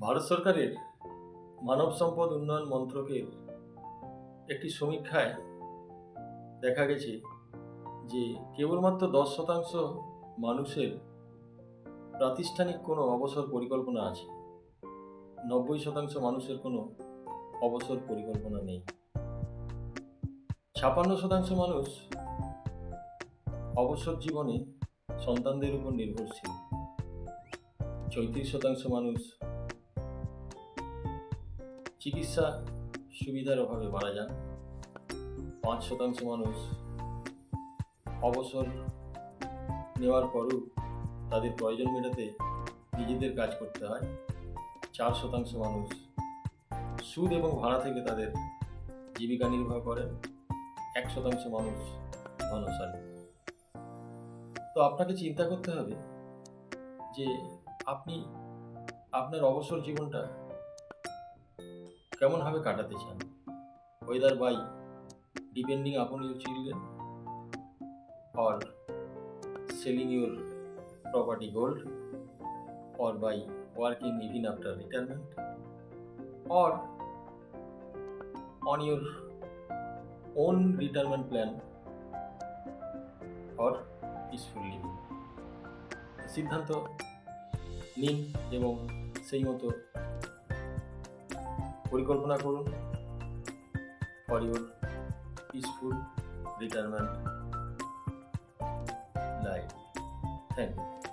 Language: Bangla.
ভারত সরকারের মানব সম্পদ উন্নয়ন মন্ত্রকের একটি সমীক্ষায় দেখা গেছে যে কেবলমাত্র দশ শতাংশ মানুষের প্রাতিষ্ঠানিক কোনো অবসর পরিকল্পনা আছে। নব্বই শতাংশ মানুষের কোনো অবসর পরিকল্পনা নেই। ছাপান্ন শতাংশ মানুষ অবসর জীবনে সন্তানদের উপর নির্ভরশীল। চৌত্রিশ শতাংশ মানুষ চিকিৎসা সুবিধার অভাবে মারা যান। পাঁচ শতাংশ মানুষ অবসর নেওয়ার পরও তাদের প্রয়োজন মেটাতে নিজেদের কাজ করতে হয়। চার শতাংশ মানুষ সুদ এবং ভাড়া থেকে তাদের জীবিকা নির্বাহ করেন। এক শতাংশ মানুষ ধনশালী তো আপনাকে চিন্তা করতে হবে যে আপনি আপনার অবসর জীবনটা কেমনভাবে কাটাতে চান? Whether by depending upon your children or selling your property gold or by working even after retirement or on your own retirement plan or peaceful living সিদ্ধান্ত নিন এবং সেই মতো পরিকল্পনা করুন for your peaceful retirement life thank you.